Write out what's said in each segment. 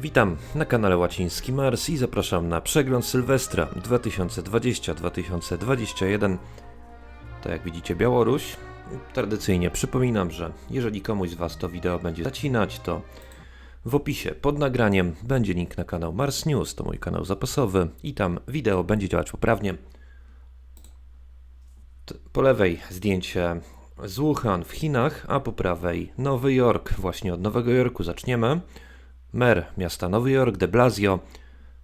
Witam na kanale Łaciński Mars i zapraszam na przegląd Sylwestra 2020-2021. To jak widzicie Białoruś. Tradycyjnie przypominam, że jeżeli komuś z Was to wideo będzie zacinać, to w opisie pod nagraniem będzie link na kanał Mars News, to mój kanał zapasowy i tam wideo będzie działać poprawnie. Po lewej zdjęcie z Wuhan w Chinach, a po prawej Nowy Jork. Właśnie od Nowego Jorku zaczniemy. Mer miasta Nowy Jork, de Blasio,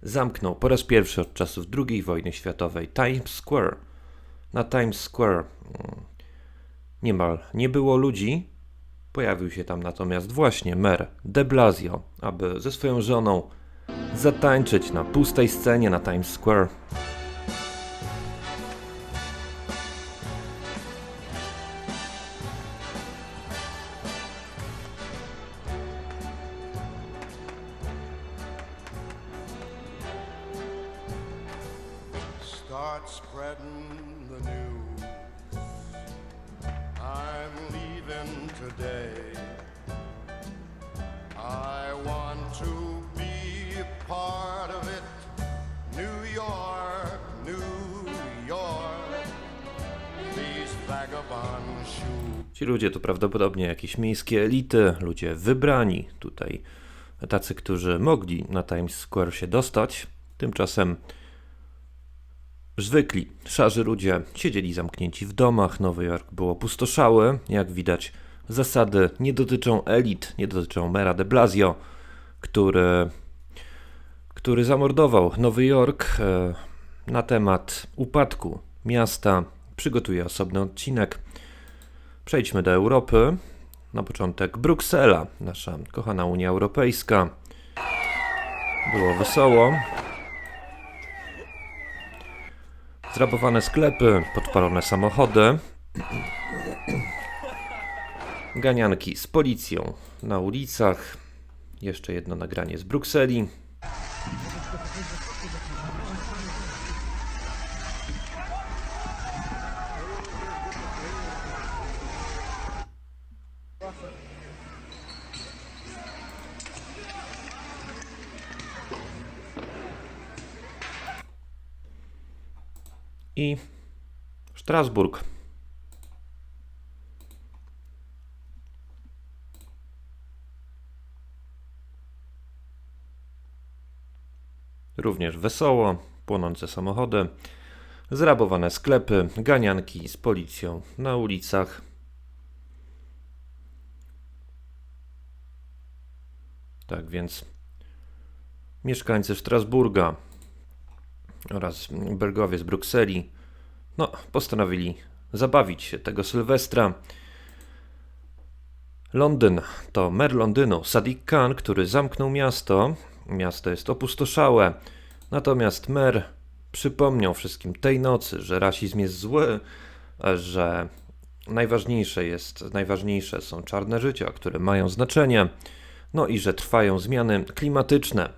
zamknął po raz pierwszy od czasów II wojny światowej Times Square. Na Times Square mm, niemal nie było ludzi. Pojawił się tam natomiast właśnie mer de Blasio, aby ze swoją żoną zatańczyć na pustej scenie na Times Square. Start spreading the news. I'm leaving today. I want to be a part of it. New York, New York. These vagabond shoes. Ci ludzie to prawdopodobnie jakieś miejskie elity, ludzie wybrani tutaj, tacy, którzy mogli na Times Square się dostać. Tymczasem zwykli, szarzy ludzie siedzieli zamknięci w domach. Nowy Jork był opustoszały. Jak widać, zasady nie dotyczą elit, nie dotyczą mera de Blasio, który, który zamordował Nowy Jork. E, Na temat upadku miasta przygotuje osobny odcinek. Przejdźmy do Europy. Na początek Bruksela, nasza kochana Unia Europejska. Było wesoło. Zrabowane sklepy, podpalone samochody. Ganianki z policją na ulicach. Jeszcze jedno nagranie z Brukseli. I Strasburg. Również wesoło, płonące samochody, zrabowane sklepy, ganianki z policją na ulicach. Tak więc mieszkańcy Strasburga oraz Bergowie z Brukseli, no, postanowili zabawić się tego Sylwestra. Londyn to mer Londynu, Sadiq Khan, który zamknął miasto. Miasto jest opustoszałe, natomiast mer przypomniał wszystkim tej nocy, że rasizm jest zły, że najważniejsze jest, najważniejsze są czarne życia, które mają znaczenie, no i że trwają zmiany klimatyczne.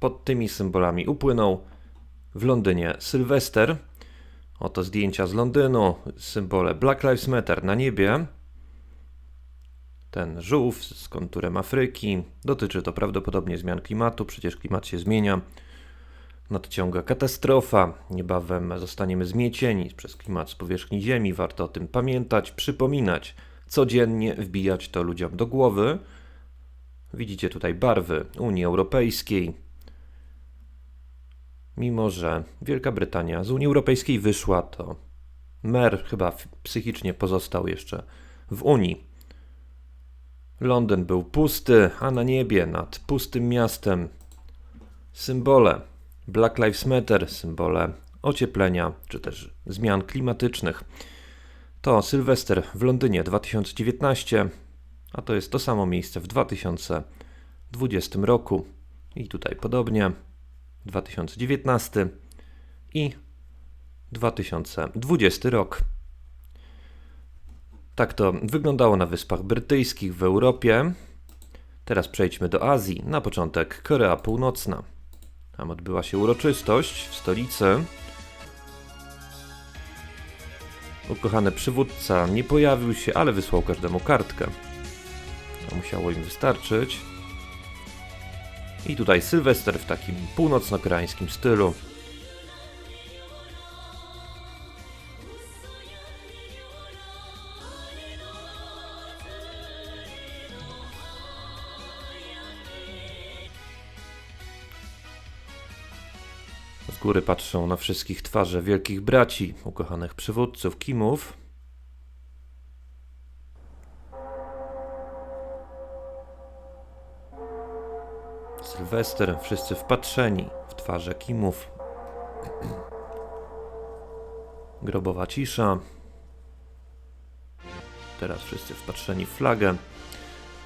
Pod tymi symbolami upłynął w Londynie Sylwester. Oto zdjęcia z Londynu, symbole Black Lives Matter na niebie. Ten żółw z konturem Afryki. Dotyczy to prawdopodobnie zmian klimatu, przecież klimat się zmienia. Nadciąga katastrofa. Niebawem zostaniemy zmiecieni przez klimat z powierzchni Ziemi. Warto o tym pamiętać, przypominać, codziennie wbijać to ludziom do głowy. Widzicie tutaj barwy Unii Europejskiej, mimo że Wielka Brytania z Unii Europejskiej wyszła, to mer chyba psychicznie pozostał jeszcze w Unii. Londyn był pusty, a na niebie nad pustym miastem symbole Black Lives Matter, symbole ocieplenia czy też zmian klimatycznych. To Sylwester w Londynie 2019, a to jest to samo miejsce w 2020 roku. I tutaj podobnie. 2019 i 2020 rok. Tak to wyglądało na Wyspach Brytyjskich w Europie. Teraz przejdźmy do Azji. Na początek Korea Północna. Tam odbyła się uroczystość w stolicy. Ukochany przywódca nie pojawił się, ale wysłał każdemu kartkę. To musiało im wystarczyć. I tutaj Sylwester w takim północno-koreańskim stylu. Z góry patrzą na wszystkich twarze wielkich braci, ukochanych przywódców Kimów. Sylwester, wszyscy wpatrzeni w twarze Kimów. Grobowa cisza. Teraz wszyscy wpatrzeni w flagę.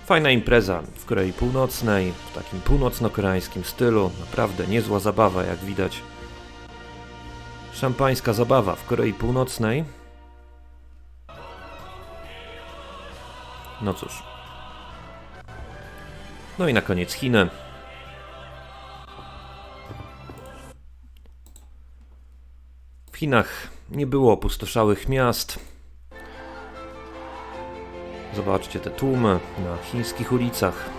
Fajna impreza w Korei Północnej, w takim północno-koreańskim stylu. Naprawdę niezła zabawa, jak widać. Szampańska zabawa w Korei Północnej. No cóż. No i na koniec Chiny. Chinach nie było opustoszałych miast. Zobaczcie te tłumy na chińskich ulicach.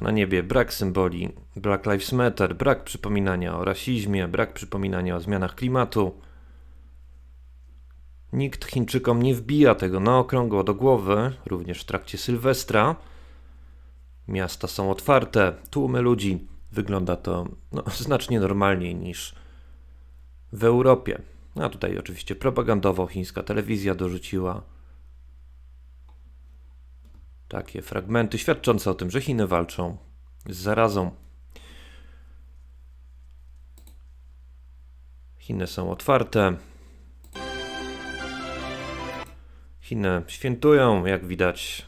Na niebie brak symboli Black Lives Matter, brak przypominania o rasizmie, brak przypominania o zmianach klimatu. Nikt Chińczykom nie wbija tego na okrągło do głowy, również w trakcie Sylwestra. Miasta są otwarte, tłumy ludzi. Wygląda to no, znacznie normalniej niż w Europie. A tutaj oczywiście propagandowo chińska telewizja dorzuciła takie fragmenty świadczące o tym, że Chiny walczą z zarazą. Chiny są otwarte. Chiny świętują, jak widać.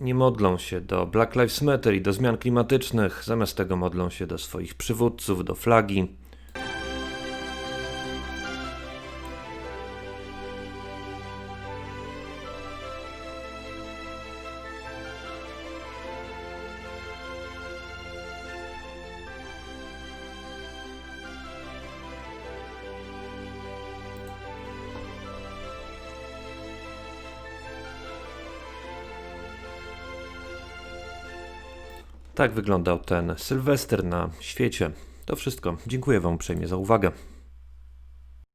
Nie modlą się do Black Lives Matter i do zmian klimatycznych, zamiast tego modlą się do swoich przywódców, do flagi. Tak wyglądał ten Sylwester na świecie. To wszystko. Dziękuję Wam uprzejmie za uwagę.